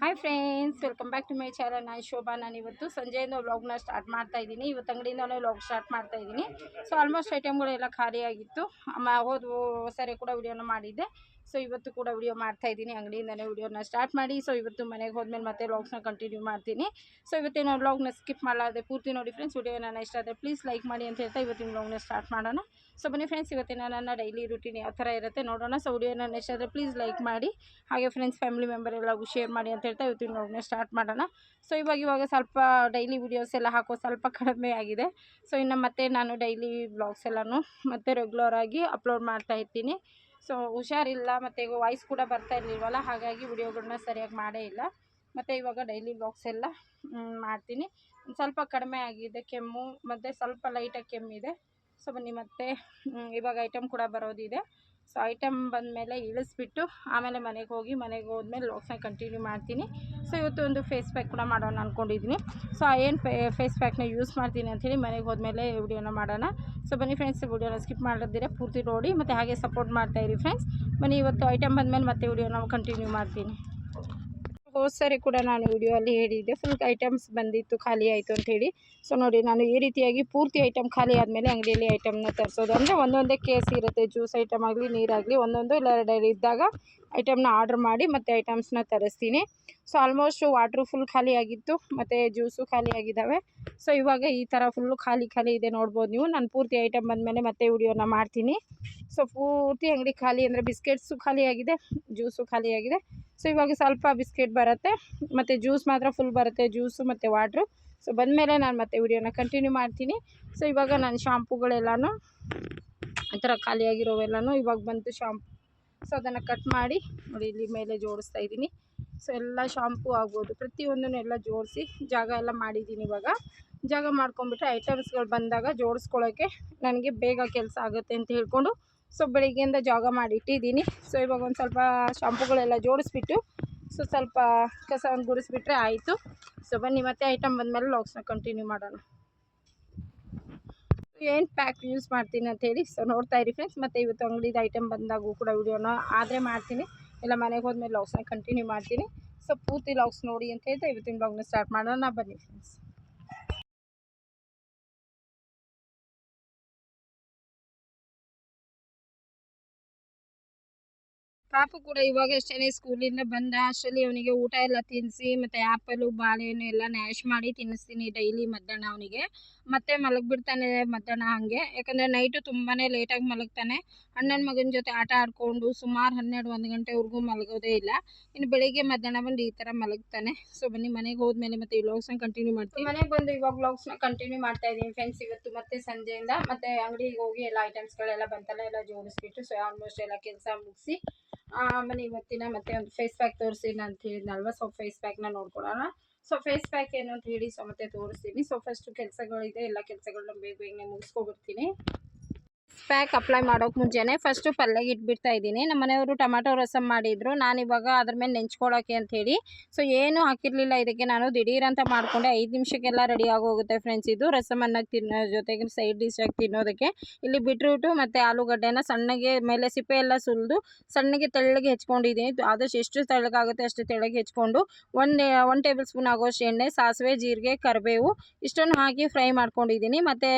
Hi friends welcome back to my channel ನಾನು ಶೋಭಾ, ನಾನು ಇವತ್ತು ಸಂಜೆಯಿಂದ ವ್ಲಾಗ್ನ ಸ್ಟಾರ್ಟ್ ಮಾಡ್ತಾ ಇದ್ದೀನಿ. ಇವತ್ತು ಅಂಗಡಿಯಿಂದಲೇ ವ್ಲಾಗ್ ಸ್ಟಾರ್ಟ್ ಮಾಡ್ತಾ ಇದ್ದೀನಿ. ಸೊ ಆಲ್ಮೋಸ್ಟ್ ಐಟಮ್ಗಳೆಲ್ಲ ಖಾಲಿಯಾಗಿತ್ತು ಅಮ್ಮ, ಹೋದ ಸರಿ ಕೂಡ ವಿಡಿಯೋನ ಮಾಡಿದ್ದೆ. ಸೊ ಇವತ್ತು ಕೂಡ ವಿಡಿಯೋ ಮಾಡ್ತಾ ಇದ್ದೀನಿ. ಅಂಗಡಿಯಿಂದಲೇ ವಿಡಿಯೋನ ಸ್ಟಾರ್ಟ್ ಮಾಡಿ. ಸೊ ಇವತ್ತು ಮನೆಗೆ ಹೋದ್ಮೇಲೆ ಮತ್ತೆ ವ್ಲಾಗ್ಸ್ನ ಕಂಟಿನ್ಯೂ ಮಾಡ್ತೀನಿ. ಸೊ ಇವತ್ತಿನ ವ್ಲಾಗ್ನ ಸ್ಕಿಪ್ ಮಾಡಲಾರದೆ, ಪೂರ್ತಿ ನೋಡಿ ಫ್ರೆಂಡ್ಸ್ ವಿಡಿಯೋ ನನ್ನ ಇಷ್ಟ ಆದರೆ ಪ್ಲೀಸ್ ಲೈಕ್ ಮಾಡಿ ಅಂತ ಹೇಳ್ತಾ ಇವತ್ತಿನ ವ್ಲಾಗ್ನ ಸ್ಟಾರ್ಟ್ ಮಾಡೋಣ. ಸೊ ಬನ್ನಿ ಫ್ರೆಂಡ್ಸ್ ಇವತ್ತಿನ ನನ್ನ ಡೈಲಿ ರೂಟೀನ್ ಯಾವ ಥರ ಇರುತ್ತೆ ನೋಡೋಣ. ಸೊ ವಿಡಿಯೋನ ಇಷ್ಟ ಆದರೆ ಪ್ಲೀಸ್ ಲೈಕ್ ಮಾಡಿ. ಹಾಗೆ ಫ್ರೆಂಡ್ಸ್ ಫ್ಯಾಮಿಲಿ ಮೆಂಬರ್ ಎಲ್ಲರಿಗೂ ಶೇರ್ ಮಾಡಿ ಅಂತ ಹೇಳ್ತಾ ಇವತ್ತಿನ ನೋಡೋಣ ಸ್ಟಾರ್ಟ್ ಮಾಡೋಣ. ಸೊ ಇವಾಗ ಇವಾಗ ಸ್ವಲ್ಪ ಡೈಲಿ ವಿಡಿಯೋಸ್ ಎಲ್ಲ ಹಾಕೋ ಸ್ವಲ್ಪ ಕಡಿಮೆ ಆಗಿದೆ. ಸೊ ಇನ್ನು ಮತ್ತೆ ನಾನು ಡೈಲಿ ಬ್ಲಾಗ್ಸ್ ಎಲ್ಲನೂ ಮತ್ತೆ ರೆಗ್ಯುಲರ್ ಆಗಿ ಅಪ್ಲೋಡ್ ಮಾಡ್ತಾ ಇರ್ತೀನಿ. ಸೊ ಹುಷಾರಿಲ್ಲ ಮತ್ತು ಈಗ ವಾಯ್ಸ್ ಕೂಡ ಬರ್ತಾ ಇರಲಿಲ್ವಲ್ಲ, ಹಾಗಾಗಿ ವಿಡಿಯೋಗಳನ್ನ ಸರಿಯಾಗಿ ಮಾಡೇ ಇಲ್ಲ. ಮತ್ತು ಇವಾಗ ಡೈಲಿ ಬ್ಲಾಗ್ಸ್ ಎಲ್ಲ ಮಾಡ್ತೀನಿ. ಸ್ವಲ್ಪ ಕಡಿಮೆ ಆಗಿದೆ ಕೆಮ್ಮು, ಮತ್ತು ಸ್ವಲ್ಪ ಲೈಟಾಗಿ ಕೆಮ್ಮಿದೆ ಸೊ ಬನ್ನಿ ಮತ್ತೆ ಇವಾಗ ಐಟಮ್ ಕೂಡ ಬರೋದಿದೆ. ಸೊ ಐಟಮ್ ಬಂದಮೇಲೆ ಇಳಿಸ್ಬಿಟ್ಟು ಆಮೇಲೆ ಮನೆಗೆ ಹೋಗಿ, ಮನೆಗೆ ಹೋದ್ಮೇಲೆ ಲಾಕ್ಸ್ನ ಕಂಟಿನ್ಯೂ ಮಾಡ್ತೀನಿ. ಸೊ ಇವತ್ತು ಒಂದು ಫೇಸ್ ಪ್ಯಾಕ್ ಕೂಡ ಮಾಡೋಣ ಅಂದ್ಕೊಂಡಿದ್ದೀನಿ ಸೊ ಏನು ಫೇಸ್ ಪ್ಯಾಕ್ನ ಯೂಸ್ ಮಾಡ್ತೀನಿ ಅಂಥೇಳಿ ಮನೆಗೆ ಹೋದ್ಮೇಲೆ ವಿಡಿಯೋನ ಮಾಡೋಣ. ಸೊ ಬನ್ನಿ ಫ್ರೆಂಡ್ಸ್ ವಿಡಿಯೋನ ಸ್ಕಿಪ್ ಮಾಡದಿದ್ರೆ ಪೂರ್ತಿ ನೋಡಿ ಮತ್ತು ಹಾಗೆ ಸಪೋರ್ಟ್ ಮಾಡ್ತಾಯಿರಿ ಫ್ರೆಂಡ್ಸ್ ಬನ್ನಿ, ಇವತ್ತು ಐಟಮ್ ಬಂದಮೇಲೆ ಮತ್ತೆ ವಿಡಿಯೋನ ಕಂಟಿನ್ಯೂ ಮಾಡ್ತೀನಿ. ಹೋದ ಸರಿ ಕೂಡ ನಾನು ವಿಡಿಯೋ ಅಲ್ಲಿ ಹೇಳಿದ್ದೆ. ಫುಲ್ ಐಟಮ್ಸ್ ಬಂದಿತ್ತು, ಖಾಲಿ ಆಯಿತು ಅಂಥೇಳಿ ಸೊ ನೋಡಿ, ನಾನು ಈ ರೀತಿಯಾಗಿ ಪೂರ್ತಿ ಐಟಮ್ ಖಾಲಿ ಆದಮೇಲೆ ಅಂಗಡಿಯಲ್ಲಿ ಐಟಮ್ನ ತರಿಸೋದು. ಅಂದರೆ ಒಂದೊಂದೇ ಕೇಸ್ ಇರುತ್ತೆ. ಜ್ಯೂಸ್ ಐಟಮ್ ಆಗಲಿ, ನೀರಾಗಲಿ, ಒಂದೊಂದು ಇಲ್ಲ ಎರಡು ಇದ್ದಾಗ ಐಟಮ್ನ ಆರ್ಡ್ರ್ ಮಾಡಿ ಮತ್ತು ಐಟಮ್ಸ್ನ ತರಿಸ್ತೀನಿ. ಸೊ ಆಲ್ಮೋಸ್ಟ್ ವಾಟ್ರು ಫುಲ್ ಖಾಲಿ ಆಗಿತ್ತು. ಮತ್ತು ಜ್ಯೂಸು ಖಾಲಿ ಆಗಿದ್ದಾವೆ. ಸೊ ಇವಾಗ ಈ ಥರ ಫುಲ್ಲು ಖಾಲಿ ಖಾಲಿ ಇದೆ ನೋಡ್ಬೋದು ನೀವು. ನಾನು ಪೂರ್ತಿ ಐಟಮ್ ಬಂದಮೇಲೆ ಮತ್ತೆ ವಿಡಿಯೋನ ಮಾಡ್ತೀನಿ. ಸೊ ಪೂರ್ತಿ ಅಂಗಡಿ ಖಾಲಿ ಅಂದರೆ ಬಿಸ್ಕೆಟ್ಸು ಖಾಲಿ ಆಗಿದೆ ಜ್ಯೂಸು ಖಾಲಿ ಆಗಿದೆ. ಸೊ ಇವಾಗ ಸ್ವಲ್ಪ ಬಿಸ್ಕೆಟ್ ಬರುತ್ತೆ. ಮತ್ತು ಜ್ಯೂಸ್ ಮಾತ್ರ ಫುಲ್ ಬರುತ್ತೆ, ಜ್ಯೂಸು ಮತ್ತು ವಾಟ್ರು ಸೊ ಬಂದಮೇಲೆ ನಾನು ಮತ್ತೆ ವಿಡಿಯೋನ ಕಂಟಿನ್ಯೂ ಮಾಡ್ತೀನಿ. ಸೊ ಇವಾಗ ನಾನು ಶಾಂಪುಗಳೆಲ್ಲನೂ ಆ ಥರ ಖಾಲಿಯಾಗಿರೋವೆಲ್ಲನೂ ಇವಾಗ ಬಂತು ಶಾಂಪು ಸೊ ಅದನ್ನು ಕಟ್ ಮಾಡಿ, ನೋಡಿ ಇಲ್ಲಿ ಮೇಲೆ ಜೋಡಿಸ್ತಾ ಇದ್ದೀನಿ. ಸೊ ಎಲ್ಲ ಶಾಂಪು ಆಗ್ಬೋದು. ಪ್ರತಿಯೊಂದನ್ನು ಎಲ್ಲ ಜೋಡಿಸಿ, ಜಾಗ ಎಲ್ಲ ಮಾಡಿದ್ದೀನಿ ಇವಾಗ. ಜಾಗ ಮಾಡ್ಕೊಂಬಿಟ್ರೆ ಐಟಮ್ಸ್ಗಳು ಬಂದಾಗ ಜೋಡಿಸ್ಕೊಳ್ಳೋಕ್ಕೆ ನನಗೆ ಬೇಗ ಕೆಲಸ ಆಗುತ್ತೆ ಅಂತ ಹೇಳ್ಕೊಂಡು ಸೊ ಬೆಳಿಗ್ಗೆಯಿಂದ ಜಾಗ ಮಾಡಿಟ್ಟಿದ್ದೀನಿ ಸೊ ಇವಾಗ ಒಂದು ಸ್ವಲ್ಪ ಶಾಂಪುಗಳೆಲ್ಲ ಜೋಡಿಸ್ಬಿಟ್ಟು ಸೊ ಸ್ವಲ್ಪ ಕಸವನ್ನು ಗುಡಿಸ್ಬಿಟ್ರೆ ಆಯಿತು. ಸೊ ಬನ್ನಿ, ಮತ್ತೆ ಐಟಮ್ ಬಂದಮೇಲೆ ಲಾಗ್ಸ್ನ ಕಂಟಿನ್ಯೂ ಮಾಡೋಣ. ಏನು ಪ್ಯಾಕ್ ಯೂಸ್ ಮಾಡ್ತೀನಿ ಅಂಥೇಳಿ ಸೊ ನೋಡ್ತಾ ಇರಿ ಫ್ರೆಂಡ್ಸ್ ಮತ್ತು ಇವತ್ತು ಅಂಗಡಿದು ಐಟಮ್ ಬಂದಾಗೂ ಕೂಡ ವಿಡಿಯೋನ ಆದರೆ ಮಾಡ್ತೀನಿ. ಇಲ್ಲ, ಮನೆಗೆ ಹೋದ್ಮೇಲೆ ಲಾಗ್ಸ್ನ ಕಂಟಿನ್ಯೂ ಮಾಡ್ತೀನಿ. ಸೊ ಪೂರ್ತಿ ಲಾಗ್ಸ್ ನೋಡಿ ಅಂತ ಹೇಳ್ತಾ ಇವತ್ತಿನ ಬ್ಲಾಗ್ನ ಸ್ಟಾರ್ಟ್ ಮಾಡೋಣ. ಬನ್ನಿ ಫ್ರೆಂಡ್ಸ್ ಪಾಪು ಕೂಡ ಇವಾಗ ಅಷ್ಟೇ ಸ್ಕೂಲಿಂದ ಬಂದ, ಅಷ್ಟರಲ್ಲಿ ಅವನಿಗೆ ಊಟ ಎಲ್ಲ ತಿನ್ನಿಸಿ ಮತ್ತು ಆ್ಯಪಲು ಬಾಳೆಹಣ್ಣು ಎಲ್ಲ ನ್ಯಾಶ್ ಮಾಡಿ ತಿನ್ನಿಸ್ತೀನಿ ಡೈಲಿ ಮಧ್ಯಾಹ್ನ ಅವನಿಗೆ. ಮತ್ತೆ ಮಲಗಿಬಿಡ್ತಾನೆ ಮಧ್ಯಾಹ್ನ ಹಾಗೆ. ಯಾಕಂದರೆ ನೈಟು ತುಂಬಾ ಲೇಟಾಗಿ ಮಲಗ್ತಾನೆ. ಅಣ್ಣನ ಮಗನ ಜೊತೆ ಆಟ ಆಡಿಕೊಂಡು ಸುಮಾರು ಹನ್ನೆರಡು, ಒಂದು ಗಂಟೆವರೆಗೂ ಮಲಗೋದೇ ಇಲ್ಲ. ಇನ್ನು ಬೆಳಿಗ್ಗೆ ಮಧ್ಯಾಹ್ನ ಬಂದು ಈ ಥರ ಮಲಗ್ತಾನೆ. ಸೊ ಬನ್ನಿ, ಮನೆಗೆ ಹೋದ್ಮೇಲೆ ಮತ್ತೆ ಈ ವ್ಲಾಗ್ಸ್ನ ಕಂಟಿನ್ಯೂ ಮಾಡ್ತೀನಿ. ಮನೆಗೆ ಬಂದು ಇವಾಗ ವ್ಲಾಗ್ಸ್ನ ಕಂಟಿನ್ಯೂ ಮಾಡ್ತಾ ಇದ್ದೀನಿ ಫ್ರೆಂಡ್ಸ್ ಇವತ್ತು ಮತ್ತೆ ಸಂಜೆಯಿಂದ. ಮತ್ತೆ ಅಂಗಡಿಗೆ ಹೋಗಿ ಎಲ್ಲ ಐಟಮ್ಸ್ಗಳೆಲ್ಲ ಬಂತಲ್ಲ ಎಲ್ಲ ಜೋಡಿಸ್ಬಿಟ್ಟು ಸೊ ಆಲ್ಮೋಸ್ಟ್ ಎಲ್ಲ ಕೆಲಸ ಮುಗಿಸಿ. ಆಮೇಲೆ ಇವತ್ತಿನ ಮತ್ತೆ ಒಂದು ಫೇಸ್ ಪ್ಯಾಕ್ ತೋರಿಸ್ತೀನಿ ಅಂತ ಹೇಳಿದ್ನಲ್ವ? ಸೊ ಫೇಸ್ ಪ್ಯಾಕ್ನ ನೋಡ್ಕೊಳ್ಳೋಣ. ಸೊ ಫೇಸ್ ಪ್ಯಾಕ್ ಏನು ಅಂತ ಹೇಳಿ ಸೊ ಮತ್ತೆ ತೋರಿಸ್ತೀನಿ. ಸೊ ಫಸ್ಟು ಕೆಲಸಗಳಿದೆ. ಎಲ್ಲ ಕೆಲಸಗಳನ್ನ ಬೇಗ ಬೇಗನೆ ಮುಗಿಸ್ಕೊಬಿಡ್ತೀನಿ. ಪ್ಯಾಕ್ ಅಪ್ಲೈ ಮಾಡೋಕೆ ಮುಂಚೆನೆ ಫಸ್ಟು ಪಲ್ಯಗೆ ಇಟ್ಬಿಡ್ತಾ ಇದ್ದೀನಿ. ನಮ್ಮ ಮನೆಯವರು ಟೊಮೆಟೊ ರಸಮ್ ಮಾಡಿದ್ರು. ನಾನು ಇವಾಗ ಅದ್ರ ಮೇಲೆ ನೆಂಚ್ಕೊಳ್ಳೋಕೆ ಅಂಥೇಳಿ ಸೊ ಏನೂ ಹಾಕಿರಲಿಲ್ಲ ಇದಕ್ಕೆ. ನಾನು ದಿಢೀರಂತ ಮಾಡಿಕೊಂಡೆ. ಐದು ನಿಮಿಷಕ್ಕೆಲ್ಲ ರೆಡಿ ಆಗೋಗುತ್ತೆ ಫ್ರೆಂಡ್ಸ್ ಇದು. ರಸಮ್ ಅನ್ನ ತಿನ್ನೋ ಜೊತೆಗೆ ಸೈಡ್ ಡಿಶ್ ಆಗಿ ತಿನ್ನೋದಕ್ಕೆ. ಇಲ್ಲಿ ಬಿಟ್ರೂಟು ಮತ್ತು ಆಲೂಗಡ್ಡೆನ ಸಣ್ಣಗೆ ಮೇಲೆ ಸಿಪ್ಪೆ ಎಲ್ಲ ಸುಲಿದು ಸಣ್ಣಗೆ ತೆಳ್ಳಗೆ ಹೆಚ್ಕೊಂಡಿದ್ದೀನಿ. ಆದಷ್ಟು ಎಷ್ಟು ತೆಳ್ಳಗಾಗುತ್ತೆ ಅಷ್ಟು ತೆಳ್ಳಗೆ ಹೆಚ್ಕೊಂಡು ಒಂದು ಒನ್ ಟೇಬಲ್ ಸ್ಪೂನ್ ಆಗೋಷ್ಟು ಎಣ್ಣೆ, ಸಾಸಿವೆ, ಜೀರಿಗೆ, ಕರಿಬೇವು ಇಷ್ಟನ್ನು ಹಾಕಿ ಫ್ರೈ ಮಾಡ್ಕೊಂಡಿದ್ದೀನಿ. ಮತ್ತು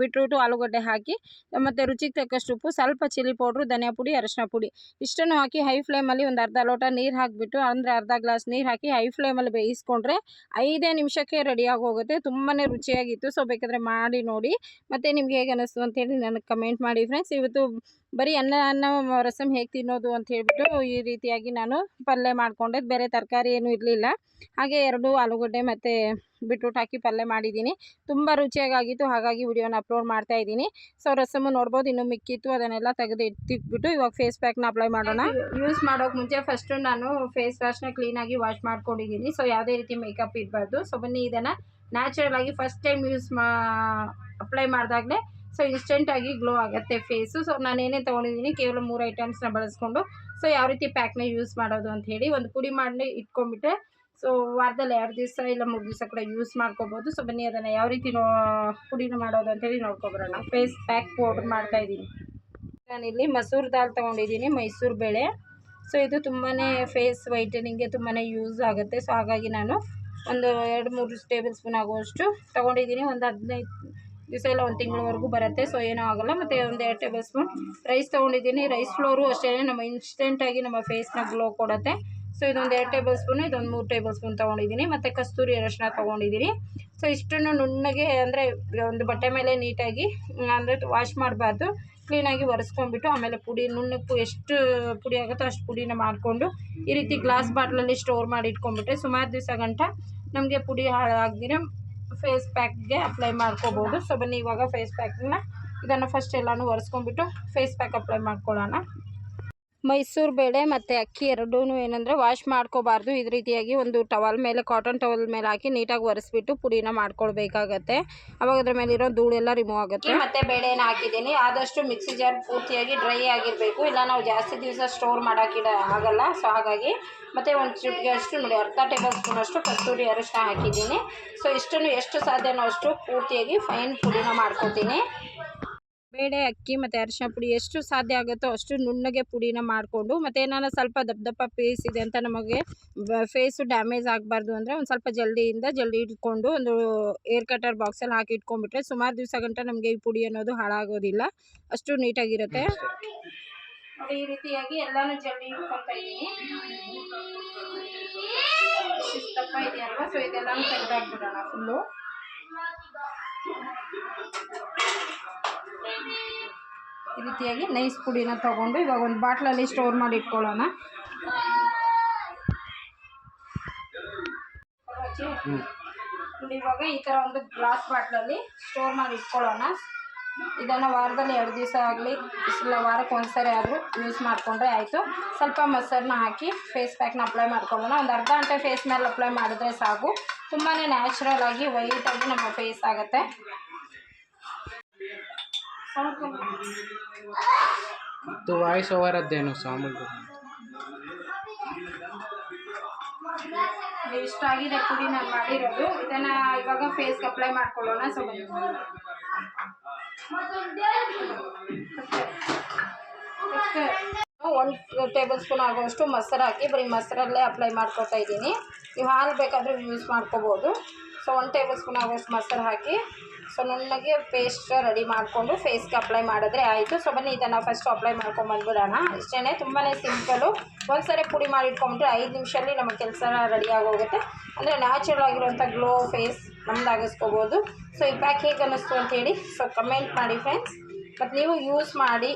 ಬಿಟ್ರೂಟು ಆಲೂಗಡ್ಡೆ ಹಾಕಿ ಮತ್ತು ರುಚಿಗೆ ತಕ್ಕಷ್ಟು ಉಪ್ಪು, ಸ್ವಲ್ಪ ಚಿಲ್ಲಿ ಪೌಡ್ರು, ಧನಿಯಾ ಪುಡಿ, ಅರಶಿನ ಪುಡಿ. ಇಷ್ಟನ್ನು ಹಾಕಿ ಹೈ ಫ್ಲೇಮಲ್ಲಿ ಒಂದು ಅರ್ಧ ಲೋಟ ನೀರು ಹಾಕಿಬಿಟ್ಟು, ಅಂದರೆ ಅರ್ಧ ಗ್ಲಾಸ್ ನೀರು ಹಾಕಿ ಹೈ ಫ್ಲೇಮಲ್ಲಿ ಬೇಯಿಸ್ಕೊಂಡ್ರೆ ಐದೇ ನಿಮಿಷಕ್ಕೆ ರೆಡಿಯಾಗಿ ಹೋಗುತ್ತೆ. ತುಂಬಾ ರುಚಿಯಾಗಿತ್ತು. ಸೊ ಬೇಕಾದರೆ ಮಾಡಿ ನೋಡಿ. ಮತ್ತು ನಿಮ್ಗೆ ಹೇಗೆ ಅನ್ನಿಸ್ತು ಅಂತೇಳಿ ನನಗೆ ಕಮೆಂಟ್ ಮಾಡಿ ಫ್ರೆಂಡ್ಸ್ ಇವತ್ತು ಬರೀ ಅನ್ನ ಅನ್ನ ರಸಮ್ ಹೇಗೆ ತಿನ್ನೋದು ಅಂತ ಹೇಳಿಬಿಟ್ಟು ಈ ರೀತಿಯಾಗಿ ನಾನು ಪಲ್ಯ ಮಾಡಿಕೊಂಡೆ. ಬೇರೆ ತರಕಾರಿ ಏನೂ ಇರಲಿಲ್ಲ. ಹಾಗೆ ಎರಡು ಆಲೂಗಡ್ಡೆ ಮತ್ತು ಬೀಟ್ರೂಟ್ ಹಾಕಿ ಪಲ್ಯ ಮಾಡಿದ್ದೀನಿ. ತುಂಬ ರುಚಿಯಾಗಿತ್ತು ಹಾಗಾಗಿ ವಿಡಿಯೋನ ಅಪ್ಲೋಡ್ ಮಾಡ್ತಾ ಇದ್ದೀನಿ. ಸೊ ರಸಮು ನೋಡ್ಬೋದು, ಇನ್ನೂ ಮಿಕ್ಕಿತ್ತು, ಅದನ್ನೆಲ್ಲ ತೆಗೆದು ಇವಾಗ ಫೇಸ್ ಪ್ಯಾಕ್ನ ಅಪ್ಲೈ ಮಾಡೋಣ. ಯೂಸ್ ಮಾಡೋಕೆ ಮುಂಚೆ ಫಸ್ಟು ನಾನು ಫೇಸ್ ವಾಶ್ನ ಕ್ಲೀನಾಗಿ ವಾಶ್ ಮಾಡ್ಕೊಂಡಿದ್ದೀನಿ. ಸೊ ಯಾವುದೇ ರೀತಿ ಮೇಕಪ್ ಇರಬಾರ್ದು. ಸೊ ಬನ್ನಿ, ಇದನ್ನು ನ್ಯಾಚುರಲ್ ಆಗಿ ಫಸ್ಟ್ ಟೈಮ್ ಯೂಸ್ ಮಾ ಅಪ್ಲೈ ಮಾಡಿದಾಗಲೇ ಸೊ ಇನ್ಸ್ಟೆಂಟಾಗಿ ಗ್ಲೋ ಆಗುತ್ತೆ ಫೇಸು ಸೊ ನಾನು ಏನೇ ತೊಗೊಂಡಿದ್ದೀನಿ, ಕೇವಲ ಮೂರು ಐಟಮ್ಸ್ನ ಬಳಸ್ಕೊಂಡು ಸೊ ಯಾವ ರೀತಿ ಪ್ಯಾಕ್ನ ಯೂಸ್ ಮಾಡೋದು ಅಂತ ಹೇಳಿ ಒಂದು ಪುಡಿ ಮಾಡಿ ಇಟ್ಕೊಂಡ್ಬಿಟ್ರೆ ಸೊ ವಾರದಲ್ಲಿ ಎರಡು ದಿವಸ ಇಲ್ಲ ಮೂರು ದಿವಸ ಕೂಡ ಯೂಸ್ ಮಾಡ್ಕೋಬೋದು. ಸೊ ಬನ್ನಿ, ಅದನ್ನು ಯಾವ ರೀತಿ ಪುಡಿನ ಮಾಡೋದು ಅಂತೇಳಿ ನೋಡ್ಕೊಬರೋಣ. ಫೇಸ್ ಪ್ಯಾಕ್ ಪೌಡ್ರ್ ಮಾಡ್ತಾಯಿದ್ದೀನಿ ನಾನಿಲ್ಲಿ ಮಸೂರ್ ದಾಲ್ ತೊಗೊಂಡಿದ್ದೀನಿ, ಮೈಸೂರು ಬೇಳೆ. ಸೊ ಇದು ತುಂಬಾ ಫೇಸ್ ವೈಟನಿಂಗ್ಗೆ ತುಂಬಾ ಯೂಸ್ ಆಗುತ್ತೆ. ಸೊ ಹಾಗಾಗಿ ನಾನು ಒಂದು ಎರಡು ಮೂರು ಟೇಬಲ್ ಸ್ಪೂನ್ ಆಗುವಷ್ಟು ತೊಗೊಂಡಿದ್ದೀನಿ. ಒಂದು ಹದಿನೈದು ದಿವಸ ಇಲ್ಲ, ಒಂದು ತಿಂಗಳವರೆಗೂ ಬರುತ್ತೆ. ಸೊ ಏನೂ ಆಗೋಲ್ಲ. ಮತ್ತು ಒಂದು ಎರಡು ಟೇಬಲ್ ಸ್ಪೂನ್ ರೈಸ್ ತೊಗೊಂಡಿದ್ದೀನಿ. ರೈಸ್ ಫ್ಲೋರು ಅಷ್ಟೇ ನಮ್ಮ ಇನ್ಸ್ಟೆಂಟಾಗಿ ನಮ್ಮ ಫೇಸ್ನ ಗ್ಲೋ ಕೊಡುತ್ತೆ. ಸೊ ಇದೊಂದು ಎರಡು ಟೇಬಲ್ ಸ್ಪೂನು ಇದೊಂದು ಮೂರು ಟೇಬಲ್ ಸ್ಪೂನ್ ತೊಗೊಂಡಿದ್ದೀನಿ. ಮತ್ತು ಕಸ್ತೂರಿ ಅರಶಿನ ತೊಗೊಂಡಿದ್ದೀನಿ. ಸೊ ಇಷ್ಟನ್ನು ನುಣ್ಣಗೆ ಅಂದರೆ ಒಂದು ಬಟ್ಟೆ ಮೇಲೆ ನೀಟಾಗಿ, ಅಂದರೆ ವಾಶ್ ಮಾಡಬಾರ್ದು. ಕ್ಲೀನಾಗಿ ಒರೆಸ್ಕೊಂಡ್ಬಿಟ್ಟು, ಆಮೇಲೆ ಪುಡಿ, ನುಣ್ಣಕ್ಕೂ ಎಷ್ಟು ಪುಡಿ ಆಗುತ್ತೋ ಅಷ್ಟು ಪುಡಿನ ಮಾಡಿಕೊಂಡು, ಈ ರೀತಿ ಗ್ಲಾಸ್ ಬಾಟ್ಲಲ್ಲಿ ಸ್ಟೋರ್ ಮಾಡಿ ಇಟ್ಕೊಂಡ್ಬಿಟ್ರೆ ಸುಮಾರು ದಿವಸ ಗಂಟ ನಮಗೆ ಪುಡಿ ಹಾಳಾಗದಿರ ಫೇಸ್ ಪ್ಯಾಕ್ಗೆ ಅಪ್ಲೈ ಮಾಡ್ಕೋಬೋದು. ಸೊ ಬನ್ನಿ, ಇವಾಗ ಫೇಸ್ ಪ್ಯಾಕ್ನ ಇದನ್ನು ಫಸ್ಟ್ ಎಲ್ಲನೂ ಒರೆಸ್ಕೊಂಡ್ಬಿಟ್ಟು ಫೇಸ್ ಪ್ಯಾಕ್ ಅಪ್ಲೈ ಮಾಡ್ಕೊಳ್ಳೋಣ. ಮೈಸೂರು ಬೇಳೆ ಮತ್ತು ಅಕ್ಕಿ ಎರಡೂ ಏನಂದರೆ ವಾಶ್ ಮಾಡ್ಕೋಬಾರ್ದು. ಇದು ರೀತಿಯಾಗಿ ಒಂದು ಟವಲ್ ಮೇಲೆ ಕಾಟನ್ ಟವಲ್ ಮೇಲೆ ಹಾಕಿ ನೀಟಾಗಿ ಒರೆಸ್ಬಿಟ್ಟು ಪುಡಿನ ಮಾಡ್ಕೊಳ್ಬೇಕಾಗತ್ತೆ. ಅವಾಗ ಅದ್ರ ಮೇಲಿರೋ ಧೂಳೆಲ್ಲ ರಿಮೂವ್ ಆಗುತ್ತೆ. ಮತ್ತು ಬೇಳೆನ ಹಾಕಿದ್ದೀನಿ. ಆದಷ್ಟು ಮಿಕ್ಸಿ ಜಾರ್ ಪೂರ್ತಿಯಾಗಿ ಡ್ರೈ ಆಗಿರಬೇಕು. ಇಲ್ಲ ನಾವು ಜಾಸ್ತಿ ದಿವಸ ಸ್ಟೋರ್ ಮಾಡೋಕ್ಕಿಡ ಆಗಲ್ಲ. ಸೊ ಹಾಗಾಗಿ ಮತ್ತು ಒಂದು ಚಿಟಿಗೆ ಅಷ್ಟು ನೋಡಿ, ಅರ್ಧ ಟೇಬಲ್ ಸ್ಪೂನ್ ಅಷ್ಟು ಕಸ್ತೂರಿ ಅರಿಶಿನ ಹಾಕಿದ್ದೀನಿ. ಸೊ ಇಷ್ಟನ್ನು ಎಷ್ಟು ಸಾಧ್ಯನೋ ಅಷ್ಟು ಪೂರ್ತಿಯಾಗಿ ಫೈನ್ ಪುಡಿನ ಮಾಡ್ಕೊತೀನಿ. ಬೇಳೆ, ಅಕ್ಕಿ ಮತ್ತು ಅರಿಶಿನ ಪುಡಿ ಎಷ್ಟು ಸಾಧ್ಯ ಆಗುತ್ತೋ ಅಷ್ಟು ನುಣ್ಣಗೆ ಪುಡಿನ ಮಾಡಿಕೊಂಡು ಮತ್ತು ಏನಾರ ಸ್ವಲ್ಪ ದಪ್ಪ ದಪ್ಪ ಪೀಸ್ ಇದೆ ಅಂತ ನಮಗೆ ಫೇಸು ಡ್ಯಾಮೇಜ್ ಆಗಬಾರ್ದು ಅಂದರೆ ಒಂದು ಸ್ವಲ್ಪ ಜಲ್ದಿಯಿಂದ ಜಲ್ದಿ ಇಟ್ಕೊಂಡು ಒಂದು ಏರ್ ಕಟರ್ ಬಾಕ್ಸಲ್ಲಿ ಹಾಕಿ ಇಟ್ಕೊಂಡ್ಬಿಟ್ರೆ ಸುಮಾರು ದಿವಸ ಗಂಟ ನಮಗೆ ಈ ಪುಡಿ ಅನ್ನೋದು ಹಾಳಾಗೋದಿಲ್ಲ. ಅಷ್ಟು ನೀಟಾಗಿರುತ್ತೆ. ಈ ರೀತಿಯಾಗಿ ಎಲ್ಲಾನು ಜಲ್ದಿ ಇಟ್ಕೊತಾ ಇದ್ದೀನಿ. ಸೊ ಫುಲ್ಲು ಈ ರೀತಿಯಾಗಿ ನೈಸ್ ಪುಡಿನ ತಗೊಂಡು ಇವಾಗ ಒಂದು ಬಾಟ್ಲಲ್ಲಿ ಸ್ಟೋರ್ ಮಾಡಿ ಇಟ್ಕೊಳ್ಳೋಣ. ಇವಾಗ ಈ ಥರ ಒಂದು ಗ್ಲಾಸ್ ಬಾಟ್ಲಲ್ಲಿ ಸ್ಟೋರ್ ಮಾಡಿ ಇಟ್ಕೊಳ್ಳೋಣ. ಇದನ್ನು ವಾರದಲ್ಲಿ ಎರಡು ದಿವಸ ಆಗಲಿ ಇಲ್ಲ ವಾರಕ್ಕೆ ಒಂದು ಸರಿ ಆದರೂ ಯೂಸ್ ಮಾಡಿಕೊಂಡ್ರೆ ಆಯಿತು. ಸ್ವಲ್ಪ ಮೊಸರನ್ನ ಹಾಕಿ ಫೇಸ್ ಪ್ಯಾಕ್ನ ಅಪ್ಲೈ ಮಾಡ್ಕೊಳ್ಳೋಣ. ಒಂದು ಅರ್ಧ ಗಂಟೆ ಫೇಸ್ ಮೇಲೆ ಅಪ್ಲೈ ಮಾಡಿದ್ರೆ ಸಾಕು. ತುಂಬಾ ನ್ಯಾಚುರಲ್ ಆಗಿ ವೈಟಾಗಿ ನಮ್ಮ ಫೇಸ್ ಆಗುತ್ತೆ. तो ವಾಯ್ಸ್ ಓವರ್ ಅದೇನು ಸಾಮೂಲು ಇಷ್ಟ ಆಗಿದೆ ಪುಡಿ ನಾನು ಮಾಡಿರೋದು. ಇದನ್ನ ಇವಾಗ ಫೇಸ್ಗೆ ಅಪ್ಲೈ ಮಾಡ್ಕೊಳ್ಳೋಣ ಸೊ ಒಂದು ಟೇಬಲ್ ಸ್ಪೂನ್ ಆಗುವಷ್ಟು ಮೊಸರು ಹಾಕಿ ಬರೀ ಮೊಸರಲ್ಲೇ ಅಪ್ಲೈ ಮಾಡ್ಕೊತಾ ಇದ್ದೀನಿ. ನೀವು ಹಾಲು ಬೇಕಾದರೂ ಯೂಸ್ ಮಾಡ್ಕೋಬೋದು. ಸೊ ಒಂದು ಟೇಬಲ್ ಸ್ಪೂನ್ ಆಗುವಷ್ಟು ಮೊಸರು ಹಾಕಿ ಸೊ ನುಣ್ಣಗೆ ಪೇಸ್ಟ್ ರೆಡಿ ಮಾಡಿಕೊಂಡು ಫೇಸ್ಗೆ ಅಪ್ಲೈ ಮಾಡಿದ್ರೆ ಆಯಿತು. ಸೊ ಬನ್ನಿ, ಇದನ್ನು ಫಸ್ಟ್ ಅಪ್ಲೈ ಮಾಡ್ಕೊಂಬಂದ್ಬಿಡೋಣ ಇಷ್ಟೇ ತುಂಬಾ ಸಿಂಪಲು ಒಂದ್ಸರಿ ಪುಡಿ ಮಾಡಿ ಇಟ್ಕೊಂಬಿಟ್ರೆ ಐದು ನಿಮಿಷದಲ್ಲಿ ನಮ್ಮ ಕೆಲಸ ರೆಡಿ ಆಗೋಗುತ್ತೆ. ಅಂದರೆ ನ್ಯಾಚುರಲ್ ಆಗಿರುವಂಥ ಗ್ಲೋ ಫೇಸ್ ನಮ್ದು ಆಗಿಸ್ಕೋಬೋದು. ಸೊ ಈ ಪ್ಯಾಕ್ ಹೇಗೆ ಅನ್ನಿಸ್ತು ಅಂತೇಳಿ ಸೊ ಕಮೆಂಟ್ ಮಾಡಿ ಫ್ರೆಂಡ್ಸ್ ಮತ್ತು ನೀವು ಯೂಸ್ ಮಾಡಿ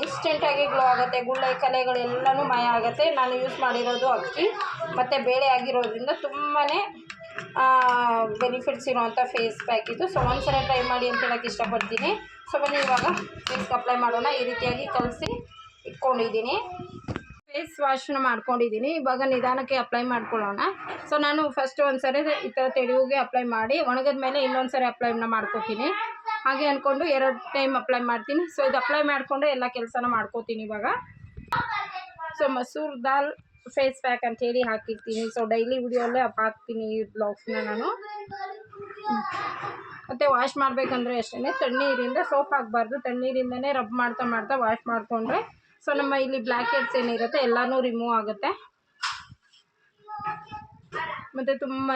ಇನ್ಸ್ಟೆಂಟಾಗಿ ಗ್ಲೋ ಆಗುತ್ತೆ. ಗುಳ್ಳೆ ಕಲೆಗಳೆಲ್ಲನೂ ಮಾಯ ಆಗುತ್ತೆ. ನಾನು ಯೂಸ್ ಮಾಡಿರೋದು ಅಕ್ಕಿ, ಮತ್ತು ಬೇಳೆ ಆಗಿರೋದ್ರಿಂದ ತುಂಬಾ ಬೆನಿಫಿಟ್ಸ್ ಇರುವಂಥ ಫೇಸ್ ಪ್ಯಾಕ್ ಇದು. ಸೊ ಒಂದ್ಸಲ ಟ್ರೈ ಮಾಡಿ ಅಂತ ಹೇಳೋಕ್ಕೆ ಇಷ್ಟಪಡ್ತೀನಿ. ಸೊ ಬನ್ನಿ, ಇವಾಗ ಫೇಸ್ಗೆ ಅಪ್ಲೈ ಮಾಡೋಣ. ಈ ರೀತಿಯಾಗಿ ಕಲಸಿ ಇಟ್ಕೊಂಡಿದ್ದೀನಿ. ಫೇಸ್ ವಾಶ್ನ ಮಾಡ್ಕೊಂಡಿದ್ದೀನಿ. ಇವಾಗ ನಿಧಾನಕ್ಕೆ ಅಪ್ಲೈ ಮಾಡ್ಕೊಳ್ಳೋಣ. ಸೊ ನಾನು ಫಸ್ಟ್ ಒಂದು ಸರಿ ಈ ಥರ ತೆಳುವಿಗೆ ಅಪ್ಲೈ ಮಾಡಿ, ಒಣಗಿದ ಮೇಲೆ ಇನ್ನೊಂದು ಸರಿ ಅಪ್ಲೈನ ಮಾಡ್ಕೋತೀನಿ. ಹಾಗೆ ಅಂದ್ಕೊಂಡು ಎರಡು ಟೈಮ್ ಅಪ್ಲೈ ಮಾಡ್ತೀನಿ. ಸೊ ಇದು ಅಪ್ಲೈ ಮಾಡಿಕೊಂಡ್ರೆ ಎಲ್ಲ ಕೆಲಸನ ಮಾಡ್ಕೋತೀನಿ ಇವಾಗ. ಸೊ ಮಸೂರ್ ದಾಲ್ ಫೇಸ್ ಪ್ಯಾಕ್ ಅಂತ ಹೇಳಿ ಹಾಕಿರ್ತೀನಿ. ಸೊ ಡೈಲಿ ವಿಡಿಯೋಲ್ಲೇ ಹಾಕ್ತೀನಿ ಈ ಬ್ಲಾಗ್ಸ್ನ ನಾನು. ಮತ್ತು ವಾಶ್ ಮಾಡಬೇಕಂದ್ರೆ ಅಷ್ಟೇ ತಣ್ಣೀರಿಂದ ಸೋಪ್ ಹಾಕಬಾರ್ದು. ತಣ್ಣೀರಿಂದನೇ ರಬ್ ಮಾಡ್ತಾ ಮಾಡ್ತಾ ವಾಶ್ ಮಾಡಿಕೊಂಡ್ರೆ ಸೊ ನಮ್ಮ ಇಲ್ಲಿ ಬ್ಲ್ಯಾಕ್ ಹೆಡ್ಸ್ ಏನಿರುತ್ತೆ ಎಲ್ಲನೂ ರಿಮೂವ್ ಆಗುತ್ತೆ. ಮತ್ತು ತುಂಬಾ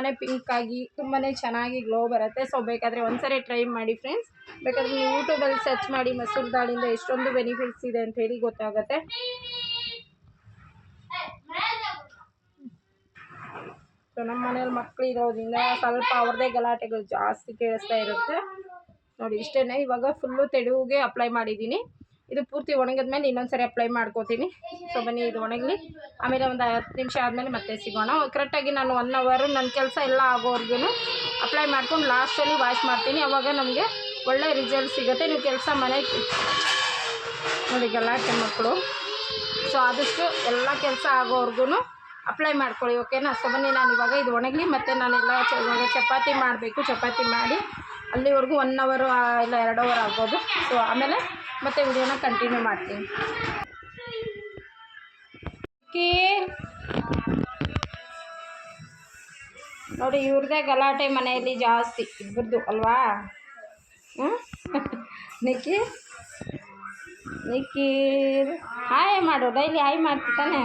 ಆಗಿ ತುಂಬಾ ಚೆನ್ನಾಗಿ ಗ್ಲೋ ಬರುತ್ತೆ. ಸೊ ಬೇಕಾದರೆ ಒಂದ್ಸರಿ ಟ್ರೈ ಮಾಡಿ ಫ್ರೆಂಡ್ಸ್ ಬೇಕಾದರೆ ನೀವು ಯೂಟ್ಯೂಬಲ್ಲಿ ಸರ್ಚ್ ಮಾಡಿ ಮಸೂರ್ ದಾಳಿಂದ ಎಷ್ಟೊಂದು ಬೆನಿಫಿಟ್ಸ್ ಇದೆ ಅಂತ ಹೇಳಿ ಗೊತ್ತಾಗುತ್ತೆ. ಸೊ ನಮ್ಮ ಮನೇಲಿ ಮಕ್ಕಳು ಇರೋದ್ರಿಂದ ಸ್ವಲ್ಪ ಅವ್ರದ್ದೇ ಗಲಾಟೆಗಳು ಜಾಸ್ತಿ ಕೇಳಿಸ್ತಾ ಇರುತ್ತೆ. ನೋಡಿ ಇಷ್ಟೇ ಇವಾಗ ಫುಲ್ಲು ತೆಳುವಿಗೆ ಅಪ್ಲೈ ಮಾಡಿದ್ದೀನಿ. ಇದು ಪೂರ್ತಿ ಒಣಗಿದ ಮೇಲೆ ಇನ್ನೊಂದು ಸರಿ ಅಪ್ಲೈ ಮಾಡ್ಕೋತೀನಿ. ಸೊ ಬನ್ನಿ, ಇದು ಒಣಗಲಿ. ಆಮೇಲೆ ಒಂದು ಹತ್ತು ನಿಮಿಷ ಆದಮೇಲೆ ಮತ್ತೆ ಸಿಗೋಣ. ಕರೆಕ್ಟಾಗಿ ನಾನು ಒನ್ ಅವರು ನನ್ನ ಕೆಲಸ ಎಲ್ಲ ಆಗೋವರೆಗೂ ಅಪ್ಲೈ ಮಾಡ್ಕೊಂಡು ಲಾಸ್ಟಲ್ಲಿ ವಾಶ್ ಮಾಡ್ತೀನಿ. ಅವಾಗ ನಮಗೆ ಒಳ್ಳೆ ರಿಸಲ್ಟ್ ಸಿಗುತ್ತೆ. ನೀವು ಕೆಲಸ ಮನೆಗೆ ನೋಡಿ ಗಲಾಟೆ ಮಕ್ಕಳು ಸೊ ಆದಷ್ಟು ಎಲ್ಲ ಕೆಲಸ ಆಗೋವರೆಗೂ ಅಪ್ಲೈ ಮಾಡ್ಕೊಳ್ಳಿ ಓಕೆನಾ ಸೊ ಬನ್ನಿ ನಾನು ಇವಾಗ ಇದು ಒಣಗಲಿ, ಮತ್ತು ನಾನೆಲ್ಲ ಇವಾಗ ಚಪಾತಿ ಮಾಡಬೇಕು, ಚಪಾತಿ ಮಾಡಿ ಅಲ್ಲಿವರೆಗೂ ಒನ್ ಅವರು ಇಲ್ಲ ಎರಡು ಅವರ್ ಆಗ್ಬೋದು. ಸೊ ಆಮೇಲೆ ಮತ್ತೆ ವಿಡಿಯೋನ ಕಂಟಿನ್ಯೂ ಮಾಡ್ತೀನಿ. ಓಕೆ ನೋಡಿ ಇವ್ರದ್ದೇ ಗಲಾಟೆ ಮನೆಯಲ್ಲಿ ಜಾಸ್ತಿ ಇಬ್ಬರದು ಅಲ್ವಾ? ಹ್ಞೂ ನಿಕ್ಕಿ ನಿಖಿಲ್? ಹಾಯ್ ಮಾಡು ಡೈಲಿ ಹಾಯ್ ಮಾಡ್ತಾನೆ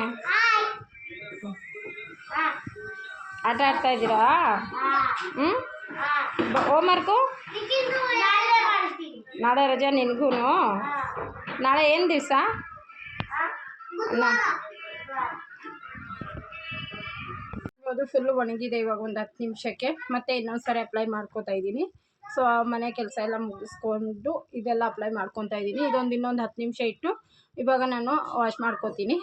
ಆಟ ಆಡ್ತಾ ಇದ್ದೀರಾ? ಹ್ಞೂ ಹೋಮ್ವರ್ಕು ನಾಳೆ ರಜೆ ನಿನಗೂ ನಾಳೆ ಏನು ದಿವಸ? ಅದು ಫುಲ್ಲು ಒಣಗಿದೆ ಇವಾಗ ಒಂದು ಹತ್ತು ನಿಮಿಷಕ್ಕೆ. ಮತ್ತೆ ಇನ್ನೊಂದು ಸಾರಿ ಅಪ್ಲೈ ಮಾಡ್ಕೊತಾ ಇದ್ದೀನಿ. ಸೊ ಮನೆ ಕೆಲಸ ಎಲ್ಲ ಮುಗಿಸ್ಕೊಂಡು ಇದೆಲ್ಲ ಅಪ್ಲೈ ಮಾಡ್ಕೊತಾ ಇದ್ದೀನಿ. ಇದೊಂದು ಇನ್ನೊಂದು ಹತ್ತು ನಿಮಿಷ ಇಟ್ಟು ಇವಾಗ ನಾನು ವಾಶ್ ಮಾಡ್ಕೊತೀನಿ.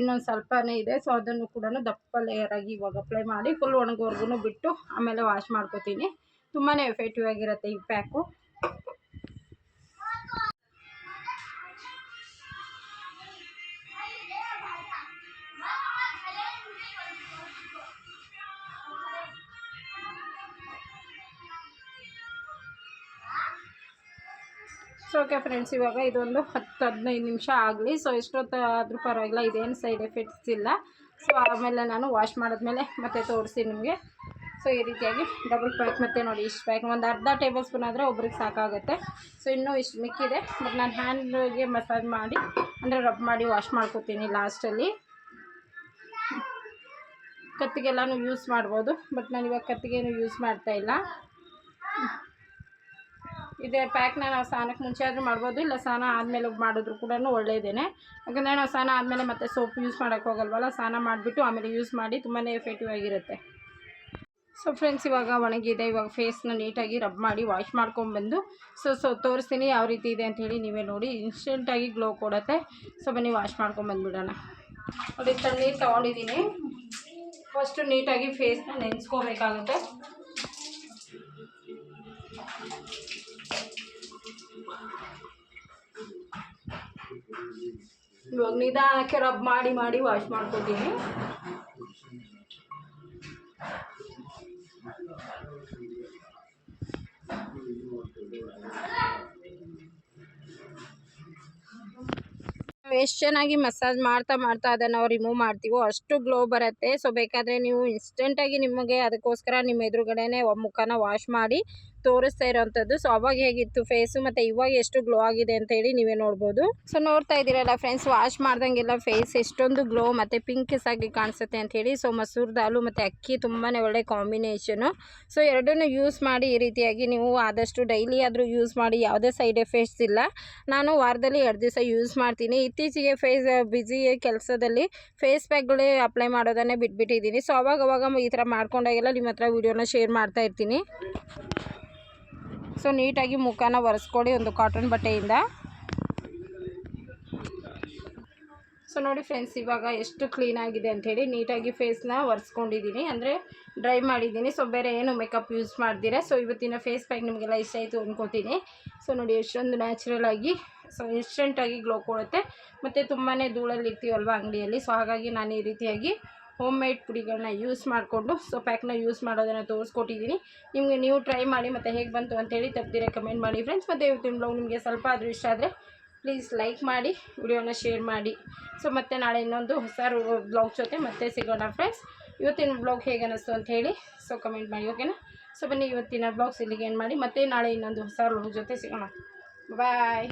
ಇನ್ನೊಂದು ಸ್ವಲ್ಪನೇ ಇದೆ. ಸೊ ಅದನ್ನು ಕೂಡ ದಪ್ಪ ಲೇಯರಾಗಿ ಇವಾಗ ಅಪ್ಲೈ ಮಾಡಿ ಫುಲ್ ಒಣಗೋರ್ಗು ಬಿಟ್ಟು ಆಮೇಲೆ ವಾಶ್ ಮಾಡ್ಕೋತೀನಿ. ತುಂಬಾ ಎಫೆಕ್ಟಿವ್ ಆಗಿರುತ್ತೆ ಈ ಪ್ಯಾಕು ಸೊ ಓಕೆ ಫ್ರೆಂಡ್ಸ್ ಇವಾಗ ಇದೊಂದು ಹತ್ತು ಹದಿನೈದು ನಿಮಿಷ ಆಗಲಿ. ಸೊ ಎಷ್ಟೊತ್ತಾದರೂ ಪರವಾಗಿಲ್ಲ, ಇದೇನು ಸೈಡ್ ಎಫೆಕ್ಟ್ಸ್ ಇಲ್ಲ. ಸೊ ಆಮೇಲೆ ನಾನು ವಾಶ್ ಮಾಡಿದ್ಮೇಲೆ ಮತ್ತೆ ತೋರಿಸಿ ನಿಮಗೆ. ಸೊ ಈ ರೀತಿಯಾಗಿ ಡಬಲ್ ಪ್ಯಾಕ್ ಮತ್ತು ನೋಡಿ, ಇಷ್ಟು ಪ್ಯಾಕ್ ಒಂದು ಅರ್ಧ ಟೇಬಲ್ ಸ್ಪೂನ್ ಆದರೆ ಒಬ್ರಿಗೆ ಸಾಕಾಗುತ್ತೆ. ಸೊ ಇನ್ನೂ ಇಷ್ಟು ಮಿಕ್ಕಿದೆ. ಬಟ್ ನಾನು ಹ್ಯಾಂಡ್ಗೆ ಮಸಾಜ್ ಮಾಡಿ, ಅಂದರೆ ರಬ್ ಮಾಡಿ ವಾಶ್ ಮಾಡ್ಕೊತೀನಿ ಲಾಸ್ಟಲ್ಲಿ ಕತ್ತಿಗೆಲ್ಲನೂ ಯೂಸ್ ಮಾಡ್ಬೋದು. ಬಟ್ ನಾನು ಇವಾಗ ಕತ್ತಿಗೇನು ಯೂಸ್ ಮಾಡ್ತಾ ಇಲ್ಲ. ಇದೇ ಪ್ಯಾಕ್ನ ನಾವು ಸ್ನಾನಕ್ಕೆ ಮುಂಚೆ ಆದರೂ ಮಾಡ್ಬೋದು, ಇಲ್ಲ ಸ್ನಾನ ಆದಮೇಲೆ ಮಾಡಿದ್ರು ಕೂಡ ಒಳ್ಳೆಯದೇನೆ ಯಾಕಂದರೆ ನಾವು ಸ್ನಾನ ಆದಮೇಲೆ ಮತ್ತೆ ಸೋಪ್ ಯೂಸ್ ಮಾಡೋಕ್ಕೆ ಹೋಗಲ್ವಲ್ಲ, ಸ್ನಾನ ಮಾಡಿಬಿಟ್ಟು ಆಮೇಲೆ ಯೂಸ್ ಮಾಡಿ ತುಂಬಾ ಎಫೆಕ್ಟಿವ್ ಆಗಿರುತ್ತೆ. ಸೊ ಫ್ರೆಂಡ್ಸ್ ಇವಾಗ ಒಣಗಿದೆ, ಇವಾಗ ಫೇಸ್ನ ನೀಟಾಗಿ ರಬ್ ಮಾಡಿ ವಾಶ್ ಮಾಡ್ಕೊಂಬಂದು ಸೊ ಸೊ ತೋರಿಸ್ತೀನಿ ಯಾವ ರೀತಿ ಇದೆ ಅಂತ ಹೇಳಿ ನೀವೇ ನೋಡಿ. ಇನ್ಸ್ಟೆಂಟಾಗಿ ಗ್ಲೋ ಕೊಡುತ್ತೆ. ಸೊ ಬನ್ನಿ ವಾಶ್ ಮಾಡ್ಕೊಂಬಂದ್ಬಿಡೋಣ ನೋಡಿ, ತಣ್ಣೀರು ತೊಗೊಂಡಿದ್ದೀನಿ. ಫಸ್ಟು ನೀಟಾಗಿ ಫೇಸ್ನ ನೆನೆಸ್ಕೋಬೇಕಾಗುತ್ತೆ. ಇವಾಗ ನಿಧಾನಕ್ಕೆ ರಬ್ ಮಾಡಿ ಮಾಡಿ ವಾಶ್ ಮಾಡ್ಕೊತೀನಿ. ಎಷ್ಟು ಚೆನ್ನಾಗಿ ಮಸಾಜ್ ಮಾಡ್ತಾ ಮಾಡ್ತಾ ಅದನ್ನು ನಾವು ರಿಮೂವ್ ಮಾಡ್ತೀವೋ ಅಷ್ಟು ಗ್ಲೋ ಬರುತ್ತೆ. ಸೊ ಬೇಕಾದರೆ ನೀವು ಇನ್ಸ್ಟೆಂಟಾಗಿ ನಿಮಗೆ ಅದಕ್ಕೋಸ್ಕರ ನಿಮ್ಮ ಎದುರುಗಡೆನೇ ಮುಖನ ವಾಶ್ ಮಾಡಿ ತೋರಿಸ್ತಾ ಇರೋವಂಥದ್ದು ಸೊ ಅವಾಗ ಹೇಗಿತ್ತು ಫೇಸು ಮತ್ತು ಇವಾಗ ಎಷ್ಟು ಗ್ಲೋ ಆಗಿದೆ ಅಂತ ಹೇಳಿ ನೀವೇ ನೋಡ್ಬೋದು. ಸೊ ನೋಡ್ತಾ ಇದ್ದೀರಲ್ಲ ಫ್ರೆಂಡ್ಸ್ ವಾಶ್ ಮಾಡ್ದಂಗೆಲ್ಲ ಫೇಸ್ ಎಷ್ಟೊಂದು ಗ್ಲೋ ಮತ್ತು ಪಿಂಕಿಸ್ ಆಗಿ ಕಾಣಿಸುತ್ತೆ ಅಂತ ಹೇಳಿ. ಸೊ ಮಸೂರ್ ದಾಲು ಮತ್ತು ಅಕ್ಕಿ ತುಂಬಾ ಒಳ್ಳೆ ಕಾಂಬಿನೇಷನು ಸೊ ಎರಡನ್ನೂ ಯೂಸ್ ಮಾಡಿ ಈ ರೀತಿಯಾಗಿ ನೀವು ಆದಷ್ಟು ಡೈಲಿ ಆದರೂ ಯೂಸ್ ಮಾಡಿ, ಯಾವುದೇ ಸೈಡ್ ಎಫೆಕ್ಟ್ಸ್ ಇಲ್ಲ. ನಾನು ವಾರದಲ್ಲಿ ಎರಡು ದಿವಸ ಯೂಸ್ ಮಾಡ್ತೀನಿ. ಇತ್ತೀಚೆಗೆ ಫೇಸ್ ಬ್ಯುಸಿ ಕೆಲಸದಲ್ಲಿ ಫೇಸ್ ಪ್ಯಾಕ್ಗಳೇ ಅಪ್ಲೈ ಮಾಡೋದನ್ನೇ ಬಿಟ್ಬಿಟ್ಟಿದ್ದೀನಿ. ಸೊ ಅವಾಗ ಅವಾಗ ಈ ಥರ ಮಾಡ್ಕೊಂಡಾಗೆಲ್ಲ ನಿಮ್ಮ ಹತ್ರ ವೀಡಿಯೋನ ಶೇರ್ ಮಾಡ್ತಾ ಇರ್ತೀನಿ. ಸೊ ನೀಟಾಗಿ ಮುಖನ ಒರೆಸ್ಕೊಳ್ಳಿ ಒಂದು ಕಾಟನ್ ಬಟ್ಟೆಯಿಂದ. ಸೊ ನೋಡಿ ಫ್ರೆಂಡ್ಸ್, ಇವಾಗ ಎಷ್ಟು ಕ್ಲೀನ್ ಆಗಿದೆ ಅಂಥೇಳಿ ನೀಟಾಗಿ ಫೇಸ್ನ ಒರೆಸ್ಕೊಂಡಿದ್ದೀನಿ. ಅಂದರೆ ಡ್ರೈ ಮಾಡಿದ್ದೀನಿ ಸೊ ಬೇರೆ ಏನು ಮೇಕಪ್ ಯೂಸ್ ಮಾಡಿದಿರ. ಸೊ ಇವತ್ತಿನ ಫೇಸ್ ಪ್ಯಾಕ್ ನಿಮಗೆಲ್ಲ ಇಷ್ಟ ಆಯಿತು ಅಂದ್ಕೋತೀನಿ ಸೊ ನೋಡಿ, ಎಷ್ಟೊಂದು ನ್ಯಾಚುರಲ್ ಆಗಿ ಸೊ ಇನ್ಸ್ಟೆಂಟಾಗಿ ಗ್ಲೋ ಕೊಡುತ್ತೆ. ಮತ್ತು ತುಂಬಾ ಧೂಳಲ್ಲಿ ಇರ್ತೀವಲ್ವ ಅಂಗಡಿಯಲ್ಲಿ ಸೊ ಹಾಗಾಗಿ ನಾನು ಈ ರೀತಿಯಾಗಿ ಹೋಮ್ ಮೇಡ್ ಪುಡಿಗಳನ್ನ ಯೂಸ್ ಮಾಡಿಕೊಂಡು ಸೊ ಪ್ಯಾಕ್ನ ಯೂಸ್ ಮಾಡೋದನ್ನು ತೋರಿಸ್ಕೊಟ್ಟಿದ್ದೀನಿ. ನಿಮಗೆ ನೀವು ಟ್ರೈ ಮಾಡಿ ಮತ್ತು ಹೇಗೆ ಬಂತು ಅಂತೇಳಿ ತಪ್ಪದಿರ ಕಮೆಂಟ್ ಮಾಡಿ ಫ್ರೆಂಡ್ಸ್ ಮತ್ತು ಇವತ್ತಿನ ಬ್ಲಾಗ್ ನಿಮಗೆ ಸ್ವಲ್ಪ ಆದರೂ ಇಷ್ಟ ಆದರೆ ಪ್ಲೀಸ್ ಲೈಕ್ ಮಾಡಿ, ವಿಡಿಯೋನ ಶೇರ್ ಮಾಡಿ. ಸೊ ಮತ್ತು ನಾಳೆ ಇನ್ನೊಂದು ಹೊಸ ಬ್ಲಾಗ್ ಜೊತೆ ಮತ್ತೆ ಸಿಗೋಣ ಫ್ರೆಂಡ್ಸ್ ಇವತ್ತಿನ ಬ್ಲಾಗ್ ಹೇಗೆ ಅನ್ನಿಸ್ತು ಅಂತ ಹೇಳಿ ಸೊ ಕಮೆಂಟ್ ಮಾಡಿ ಓಕೆನಾ ಸೊ ಬನ್ನಿ ಇವತ್ತಿನ ಬ್ಲಾಗ್ಸ್ ಇಲ್ಲಿಗೆ ಏನು ಮಾಡಿ, ಮತ್ತೆ ನಾಳೆ ಇನ್ನೊಂದು ಹೊಸ ಬ್ಲಾಗ್ ಜೊತೆ ಸಿಗೋಣ. ಬಾಯ್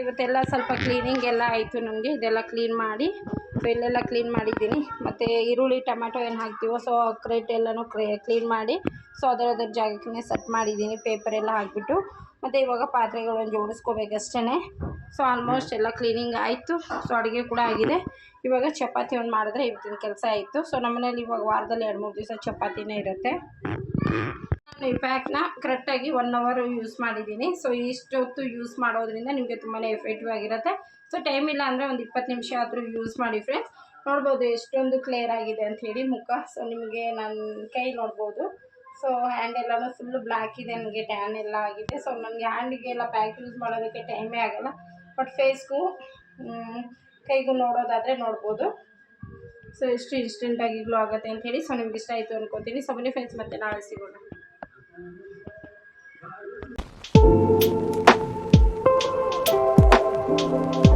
ಇವತ್ತೆಲ್ಲ ಸ್ವಲ್ಪ ಕ್ಲೀನಿಂಗ್ ಎಲ್ಲ ಆಯಿತು ನನಗೆ ಇದೆಲ್ಲ ಕ್ಲೀನ್ ಮಾಡಿ, ಬೆಲ್ಲೆಲ್ಲ ಕ್ಲೀನ್ ಮಾಡಿದ್ದೀನಿ. ಮತ್ತು ಈರುಳ್ಳಿ ಟೊಮೆಟೊ ಏನು ಹಾಕ್ತೀವೋ ಸೊ ಕ್ರೇಟ್ ಎಲ್ಲನೂ ಕ್ಲೀನ್ ಮಾಡಿ ಸೊ ಅದರ ಅದರ ಜಾಗಕ್ಕೆ ಸೆಟ್ ಮಾಡಿದ್ದೀನಿ. ಪೇಪರ್ ಎಲ್ಲ ಹಾಕಿಬಿಟ್ಟು, ಮತ್ತು ಇವಾಗ ಪಾತ್ರೆಗಳನ್ನು ಜೋಡಿಸ್ಕೋಬೇಕಷ್ಟೇ ಸೊ ಆಲ್ಮೋಸ್ಟ್ ಎಲ್ಲ ಕ್ಲೀನಿಂಗ್ ಆಯಿತು. ಸೊ ಅಡುಗೆ ಕೂಡ ಆಗಿದೆ. ಇವಾಗ ಚಪಾತಿ ಒಂದು ಮಾಡಿದ್ರೆ ಇವತ್ತಿನ ಕೆಲಸ ಆಯಿತು. ಸೊ ನಮ್ಮನೇಲಿ ಇವಾಗ ವಾರದಲ್ಲಿ ಎರಡು ಮೂರು ದಿವಸ ಚಪಾತಿನೇ ಇರುತ್ತೆ. ಈ ಪ್ಯಾಕ್ನ ಕರೆಕ್ಟಾಗಿ ಒನ್ ಅವರ್ ಯೂಸ್ ಮಾಡಿದ್ದೀನಿ. ಸೊ ಇಷ್ಟೊತ್ತು ಯೂಸ್ ಮಾಡೋದ್ರಿಂದ ನಿಮಗೆ ತುಂಬಾ ಎಫೆಕ್ಟಿವ್ ಆಗಿರುತ್ತೆ. ಸೊ ಟೈಮ್ ಇಲ್ಲ ಅಂದರೆ ಒಂದು ಇಪ್ಪತ್ತು ನಿಮಿಷ ಆದರೂ ಯೂಸ್ ಮಾಡಿ ಫ್ರೆಂಡ್ಸ್ ನೋಡ್ಬೋದು ಎಷ್ಟೊಂದು ಕ್ಲಿಯರ್ ಆಗಿದೆ ಅಂತ ಹೇಳಿ ಮುಖ. ಸೊ ನಿಮಗೆ ನನ್ನ ಕೈ ನೋಡ್ಬೋದು. ಸೊ ಹ್ಯಾಂಡ್ ಎಲ್ಲನೂ ಫುಲ್ ಬ್ಲ್ಯಾಕ್ ಇದೆ. ನನಗೆ ಟ್ಯಾನ್ ಎಲ್ಲ ಆಗಿದೆ. ಸೊ ನನಗೆ ಹ್ಯಾಂಡಿಗೆಲ್ಲ ಪ್ಯಾಕ್ ಯೂಸ್ ಮಾಡೋದಕ್ಕೆ ಟೈಮೇ ಆಗೋಲ್ಲ. ಬಟ್ ಫೇಸ್ಗೂ ಕೈಗೂ ನೋಡೋದಾದರೆ ನೋಡ್ಬೋದು. ಸೊ ಎಷ್ಟು ಇನ್ಸ್ಟೆಂಟಾಗಿ ಗ್ಲೋ ಆಗುತ್ತೆ ಅಂತ ಹೇಳಿ. ಸೊ ನಿಮ್ಗೆ ಇಷ್ಟ ಆಯಿತು ಅನ್ಕೋತೀನಿ. ಸೊ ಬನ್ನಿ ಫ್ರೆಂಡ್ಸ್ ಮತ್ತೆ ನಾಳೆ ಸಿಗೋಣ. Thank you.